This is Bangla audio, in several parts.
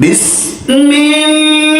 بسم الله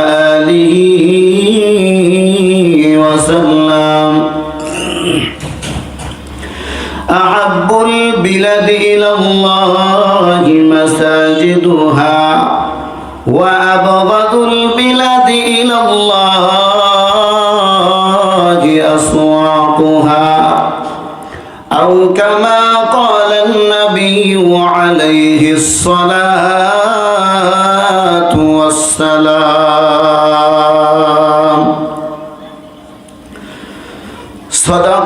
البلاد إلى الله مساجدها وأبغض البلاد إلى الله أسواقها أو كما قال النبي عليه الصلاة والسلام. صدق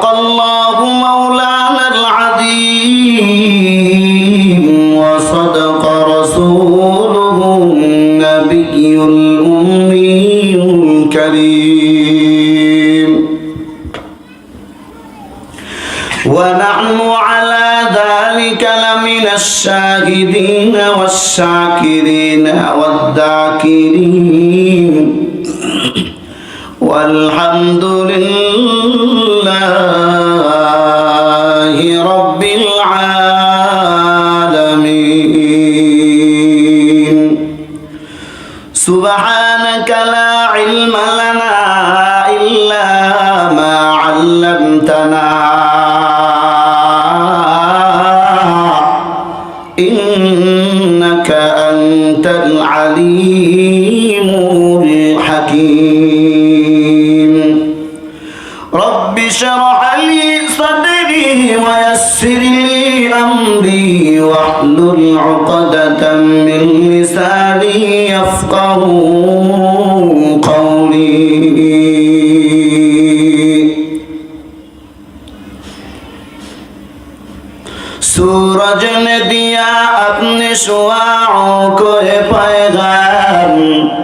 الشاهدين والشاكرين والذاكرين. والحمد لله رب العالمين. سبحانك لا علم لنا اشرح لي صدري ويسر لي أمري واحلل عقدة من لساني يفقه قولي सूरज ने दिया अपने शुआओं को है पैगाम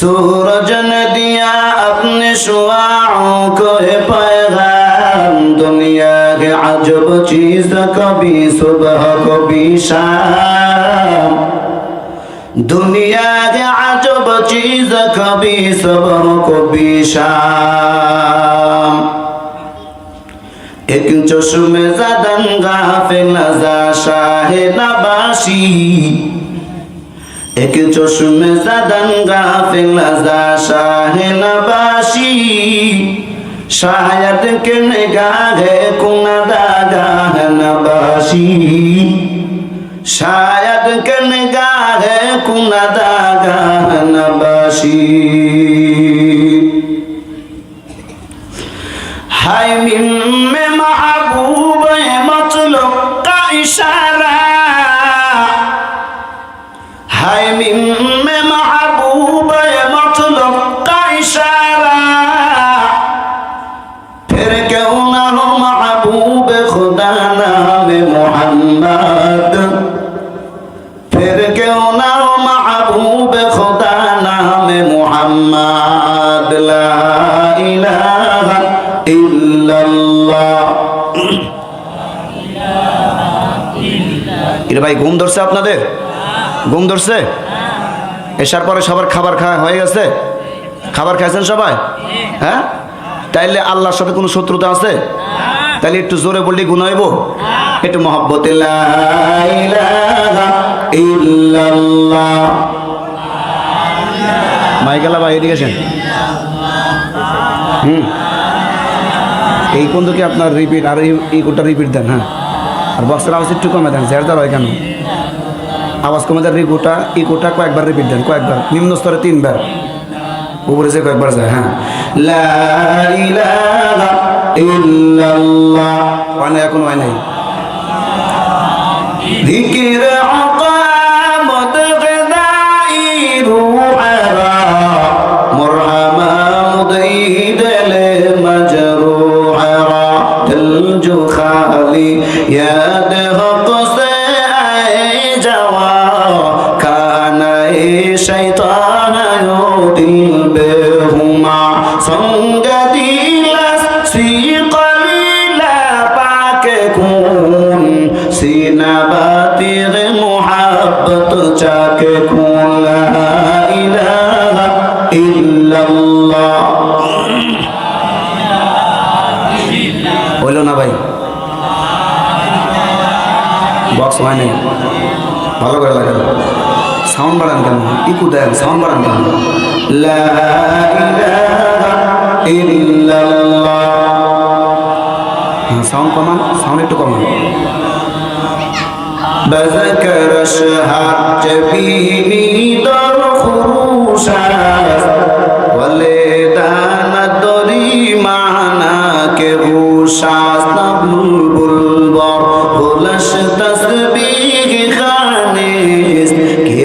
सूरज ने दिया अपने शुआओं को है पैगाम दुनिया के अजब चीज कभी सुबह कभी शाम दुनिया के अजब चीज कभी सुबह कभी शाम एक चश्मे जदन गाफिल नजा शाहे नबाशी একে চশমে জাদান গাফিল আজা শাহিল বাসি শাহায়াত কে নিগাহে কুনা দাগা নবাসি। শায়াদ কে নিগাহে কুনা দাগা নবাসি। হাই মিম্মে মাহবুব মতলব কা ইশারা ঘুম ধরছে আপনাদের? ঘুম ধরছে? এসার পরে সবার খাবার খাওয়া হয়ে গেছে? খাবার খাইছেন সবাই? হ্যাঁ? তাইলে আল্লাহর সাথে কোনো শত্রুতা আছে? তাইলে একটু জোরে বললে গুণ একটু মহব্বত মাইকেলা ভাই, এদিকে হুম। এই কোন আপনার রিপিট আর এই কোনটা রিপিট দেন হ্যাঁ? আর বক্সের আওয়াজ একটু কমে দেন, জেরদার হয় কেন? আওয়াজ কমে যায় রিগোটা ইকোটা কয়েকবার রিপিট দেন, কয়েকবার। নিম্ন স্তরে তিনবার। উপরে যে কয়েকবার যায় হ্যাঁ। মানে এখন হয় নাই। Yeah. সিনাবাতির মোহাব্বত চাকে কোন লা ইলাহা ইল্লাল্লাহ। হইল না ভাই। বক্স হয় নাই। ভালো করে লাগান। সাউন্ড বাড়ান কেন? ইকু দেন, সাউন্ড বাড়ান কেন? লা ইলাহা ইল্লাল্লাহ। হ্যাঁ সাউন্ড কমান, সাউন্ড একটু কমান। بذكر شهر جبيني در خروشات ولدان دری معنا کے گوشاست بلبل بر بلش تسبیح خانیست کی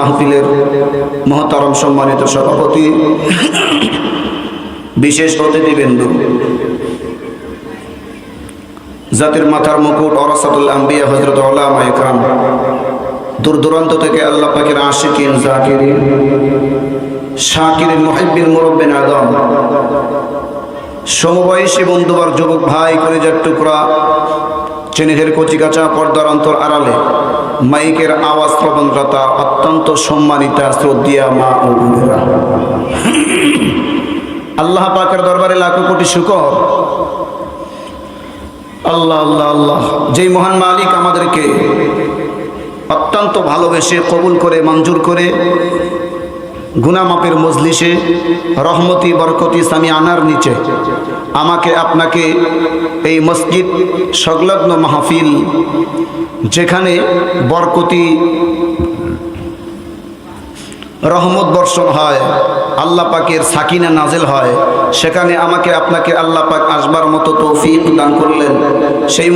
মাহফিলের মহতারম সম্মানিত সভাপতি, বিশেষ অতিথিবৃন্দ জাতির মাথার মুকুট অরাসাতুল আম্বিয়া হজরত ইকরাম দূর দূরান্ত থেকে আল্লাহ পাকের আশিকিন, জাকিরিন, শাকিরিন, মুহিব্বিন, মুরব্বিন আদম সমবয়সী বন্ধুবার যুবক ভাই, কলিজার টুকরা চেনিহের কচিকাচা পর্দার অন্তর আড়ালে মাইকের আওয়াজ, প্রবণতা অত্যন্ত সম্মানিতা শ্রদ্ধিয়া মা ও বোনেরা। আল্লাহ পাকের দরবারে লাখো কোটি শুকর। আল্লাহ আল্লাহ আল্লাহ, যেই মহান মালিক আমাদেরকে অত্যন্ত ভালোবেসে কবুল করে, মঞ্জুর করে গুনামাপের মজলিসে রহমতি, বরকতি সামি আনার নিচে আমাকে আপনাকে এই মসজিদ সংলগ্ন মাহফিল যেখানে বরকতি, রহমত বর্ষণ হয়, আল্লাহ পাকের সাকিনা নাজেল হয়, সেখানে আমাকে আপনাকে আল্লাহ পাক আসবার মতো তৌফিক দান করলেন। সেই